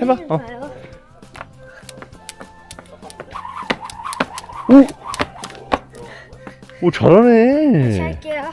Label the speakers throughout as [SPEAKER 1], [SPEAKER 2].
[SPEAKER 1] 해봐, 어. 오! 오, 잘하네.
[SPEAKER 2] 할게요.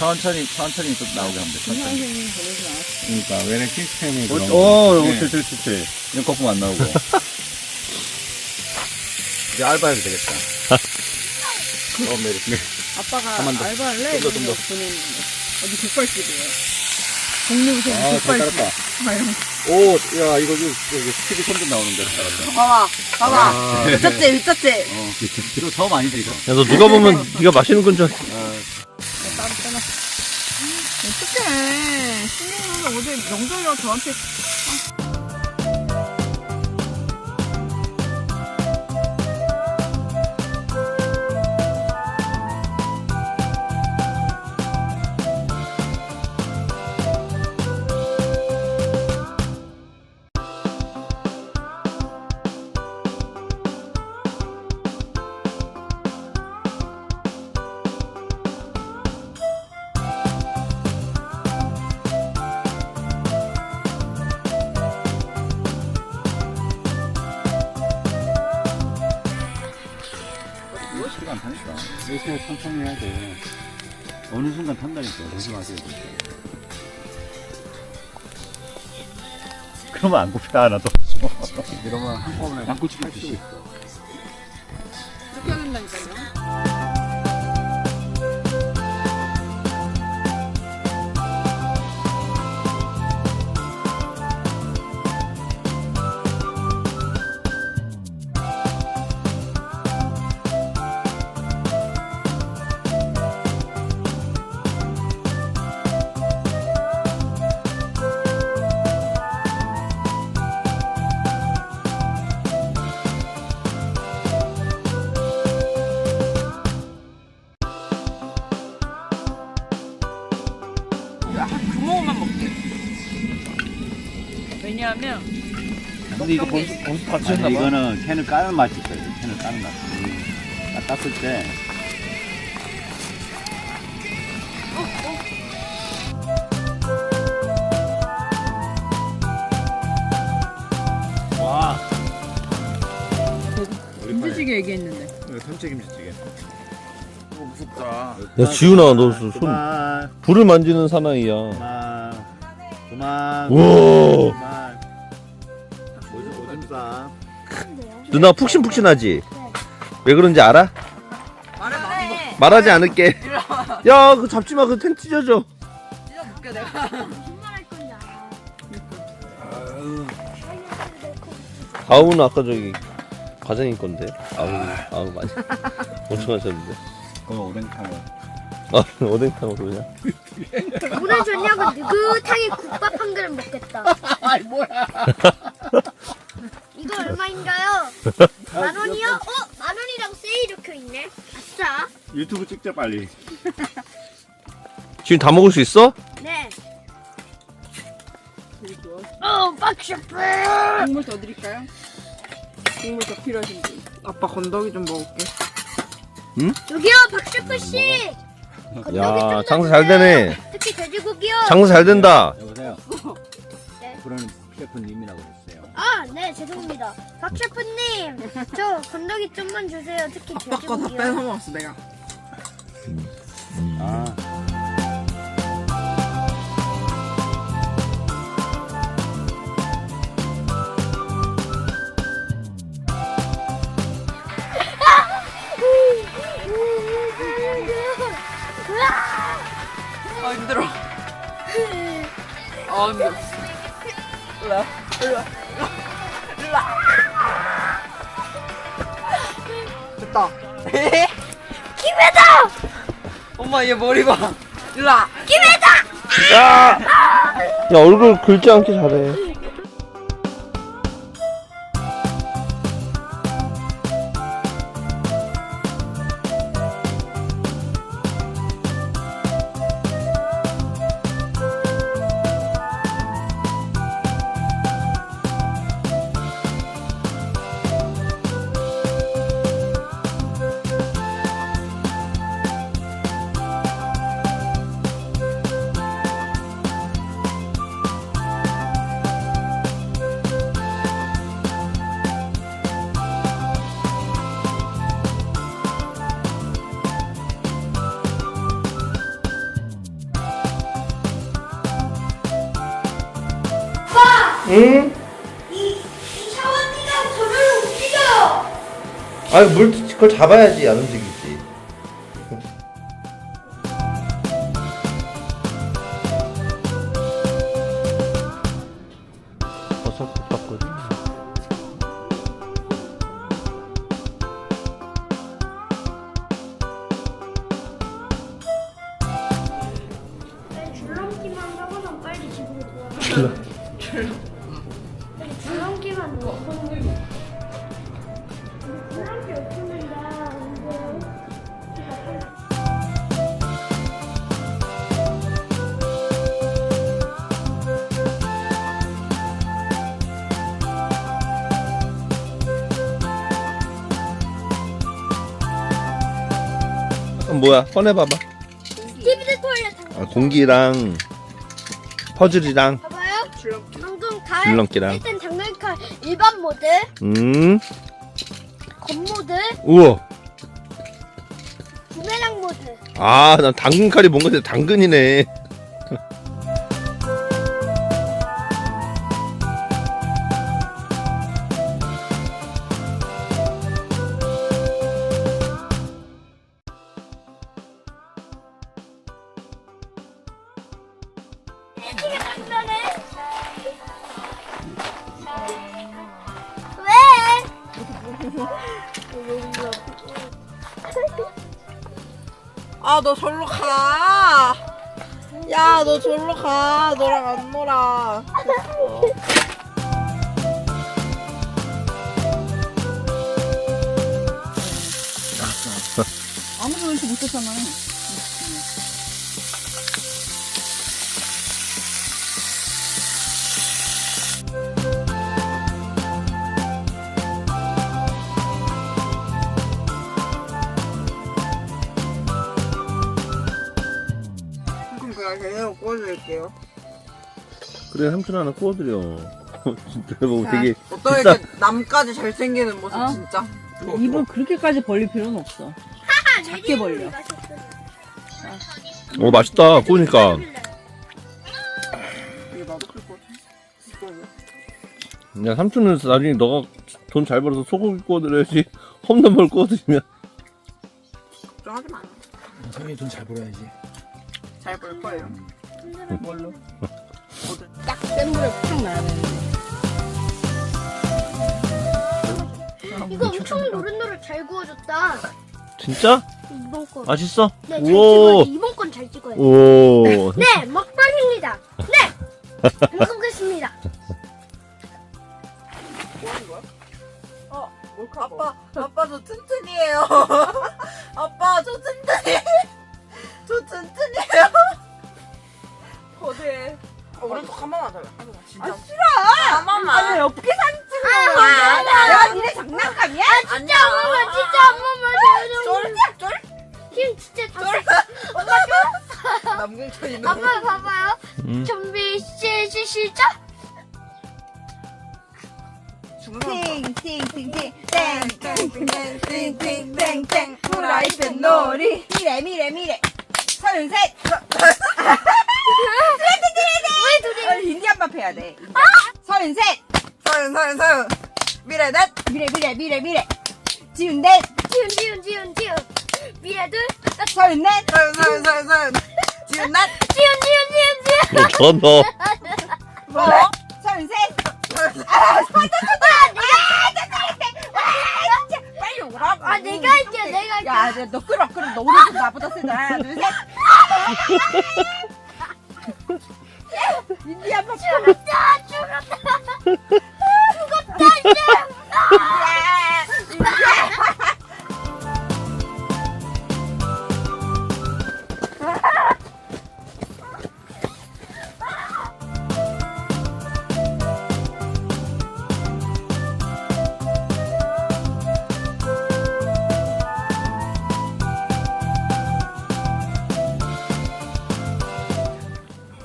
[SPEAKER 3] 천천히 천천히 또 나오게 하면 돼. 천천히.
[SPEAKER 4] 그러니까 왜냐 시스템이
[SPEAKER 3] 오,
[SPEAKER 4] 그런.
[SPEAKER 3] 오,
[SPEAKER 4] 네.
[SPEAKER 3] 그렇지, 그렇지. 이런 거품 안 나오고. 이제 알바해도 되겠다. 어, 이렇게.
[SPEAKER 5] 아빠가
[SPEAKER 3] 한번 더.
[SPEAKER 5] 알바할래?
[SPEAKER 3] 좀 더, 좀 더.
[SPEAKER 5] 이러면서 보내는데 어디 족발집이에요. 동료부서
[SPEAKER 3] 아, 잘
[SPEAKER 5] 족발집.
[SPEAKER 3] 따랐다. 오, 야, 이거, 이거, 이거 TV 손좀 나오는데, 잘했다.
[SPEAKER 5] 봐봐, 봐봐.
[SPEAKER 3] 아.
[SPEAKER 5] 미쳤지, 미쳤지.
[SPEAKER 3] 어, 이거 처음 아니지, 이거?
[SPEAKER 1] 야, 너 누가 보면 네가 마시는 건 줄. 알-
[SPEAKER 3] 어,
[SPEAKER 5] 따로 신우는 어제 명절이라 저한테
[SPEAKER 3] 탄다니까, 조심하세요. 그러면 안 굽다, 나도.
[SPEAKER 4] 이러면 한꺼번에
[SPEAKER 3] 굽듯이.
[SPEAKER 4] 있어.
[SPEAKER 3] 근데 이거 벌써, 벌써 다
[SPEAKER 4] 아니,
[SPEAKER 3] 쳤나 봐.
[SPEAKER 4] 이거는 캔을 까는 맛이 있어요. 캔을 까는 맛. 딱 땄을 때
[SPEAKER 3] 와.
[SPEAKER 5] 김치찌개 얘기했는데.
[SPEAKER 3] 참치 김치찌개. 오, 무섭다.
[SPEAKER 1] 야, 지훈아, 너 손,
[SPEAKER 3] 그만,
[SPEAKER 1] 불을 만지는 사나이야.
[SPEAKER 3] 그만, 그만.
[SPEAKER 1] 우와.
[SPEAKER 3] 그만.
[SPEAKER 1] 누나 푹신푹신하지? 왜 그런지 알아?
[SPEAKER 5] 말해봐.
[SPEAKER 1] 말하지 않을게. 야, 그거 잡지 마. 그거 텐 찢어져.
[SPEAKER 5] 찢어볼게 내가.
[SPEAKER 2] 거짓말할 건지 알아.
[SPEAKER 1] 아우는 아까 저기 과장님 건데. 아우, 아우 많이. 엄청 하셨는데.
[SPEAKER 4] 그거 오뎅탕을
[SPEAKER 1] 아, 오뎅탕으로 그냥.
[SPEAKER 2] 오늘 저녁은 느긋하게 국밥 한 그릇 먹겠다.
[SPEAKER 3] 아이, 뭐야.
[SPEAKER 2] 이거 얼마인가요? 만 원이요? 어? 만 원이라고 세일 적혀 있네. 아싸.
[SPEAKER 3] 유튜브 찍자, 빨리.
[SPEAKER 1] 지금 다 먹을 수 있어?
[SPEAKER 2] 네.
[SPEAKER 5] 그리고
[SPEAKER 2] 어, 박셰프.
[SPEAKER 5] 국물 더 드릴까요? 국물 더 필요하신 분. 아빠 건더기 좀 먹을게.
[SPEAKER 2] 여기요, 박셰프 씨. 건더기
[SPEAKER 1] 야, 장사 잘
[SPEAKER 2] 주세요.
[SPEAKER 1] 되네.
[SPEAKER 2] 특히 돼지고기요.
[SPEAKER 1] 장사 잘 된다.
[SPEAKER 4] 여보세요.
[SPEAKER 2] 네.
[SPEAKER 4] 그런 셰프님이라고.
[SPEAKER 2] 아, 네, 죄송합니다. 박 셰프님, 저 건더기 좀만 주세요. 특히
[SPEAKER 5] 아빠 거다 뺏어
[SPEAKER 2] 돼지고기요.
[SPEAKER 5] 먹었어 내가.
[SPEAKER 4] 아,
[SPEAKER 5] 아 힘들어. 아 근데 일로 와 일로와 일로와
[SPEAKER 2] 김혜다!
[SPEAKER 5] 엄마 얘 머리 봐. 일로와.
[SPEAKER 1] 야! 야 얼굴 긁지 않게 잘해 응?
[SPEAKER 2] 이, 이 샤워기가 저를 움직여요!
[SPEAKER 1] 아니 물 그걸 잡아야지 안 움직이지 버섯 볶았거든
[SPEAKER 2] 줄넘기만 하고선 빨리 집으로 돌아가. 줄넘기만
[SPEAKER 1] 그럼 뭐야? 꺼내봐봐.
[SPEAKER 2] 스티브드 토일렛 한
[SPEAKER 1] 아, 공기랑 퍼즐이랑
[SPEAKER 2] 봐봐요.
[SPEAKER 5] 줄넘기
[SPEAKER 2] 방금 다
[SPEAKER 1] 줄넘기랑.
[SPEAKER 2] 일단 장난칼 일반 모드,
[SPEAKER 1] 음.
[SPEAKER 2] 검 모드,
[SPEAKER 1] 우와.
[SPEAKER 2] 부메랑 모드.
[SPEAKER 1] 아 난 당근 칼이 뭔가 근데 당근이네
[SPEAKER 5] 아 너 절로 가. 야 너 절로 가. 너랑 안 놀아. 아무도 멘트 못했잖아. 제가 제대로 구워드릴게요.
[SPEAKER 1] 그래 삼촌 하나 구워드려 진짜 뭐 되게
[SPEAKER 5] 어떤
[SPEAKER 1] 비싸.
[SPEAKER 5] 이렇게 남까지 잘생기는 모습
[SPEAKER 6] 어?
[SPEAKER 5] 진짜.
[SPEAKER 6] 입을 그렇게까지 벌릴 필요는 없어. 작게 벌려.
[SPEAKER 1] 어 맛있다 구우니까
[SPEAKER 5] 이게 나도 클것 같아.
[SPEAKER 1] 야 삼촌은 나중에 너가 돈 잘 벌어서 소고기 구워드려야지 홈런 뭘 구워드리면
[SPEAKER 5] 좀 하지 마.
[SPEAKER 4] 성이 돈 잘 벌어야지.
[SPEAKER 5] 잘볼 거예요. 뭘로?
[SPEAKER 6] 딱센 불에 팍 나야 되는데.
[SPEAKER 2] 이거 엄청 노릇노릇 잘 구워줬다.
[SPEAKER 1] 진짜?
[SPEAKER 2] 이번 건.
[SPEAKER 1] 맛있어?
[SPEAKER 2] 네, 잘 찍어야 돼. 이번 건 잘 찍어야 돼.
[SPEAKER 1] 오
[SPEAKER 2] 네, 먹방입니다. 네, 먹겠
[SPEAKER 5] 남궁천이 너무.
[SPEAKER 2] 아빠 봐봐요.
[SPEAKER 1] 음.
[SPEAKER 2] 준비 시, 시, 시작.
[SPEAKER 5] 팅팅팅팅. 땡땡땡땡땡땡땡 후라이팬 놀이. 미래 미래 미래. 서른셋.
[SPEAKER 2] 왜 둘이?
[SPEAKER 5] 어, 힌디 한번 해야 돼. 서른셋. 서른 서른 서른. 미래 넷. 미래 미래 미래 미래. 지훈 넷.
[SPEAKER 2] 지훈, 지훈, 지훈, 지훈. 미래 둘.
[SPEAKER 5] 서른 넷. 서른 서른 서른 서른 지훈 넷
[SPEAKER 2] 지훈, 지훈, 지훈, 지훈.
[SPEAKER 1] 더 넣어
[SPEAKER 5] 뭐?
[SPEAKER 6] 선생
[SPEAKER 5] 빨리 오라고.
[SPEAKER 2] 아 내가 할게 내가 할게
[SPEAKER 6] 야, 이제 너 끌어 끌어 너 오른손 나보다 세다 하나 둘셋 인디 한번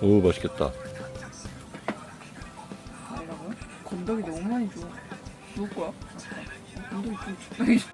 [SPEAKER 1] 오 맛있겠다.
[SPEAKER 6] 건더기 너무 많이 줘. 누구 거야? 건더기 좀 적당히 줘.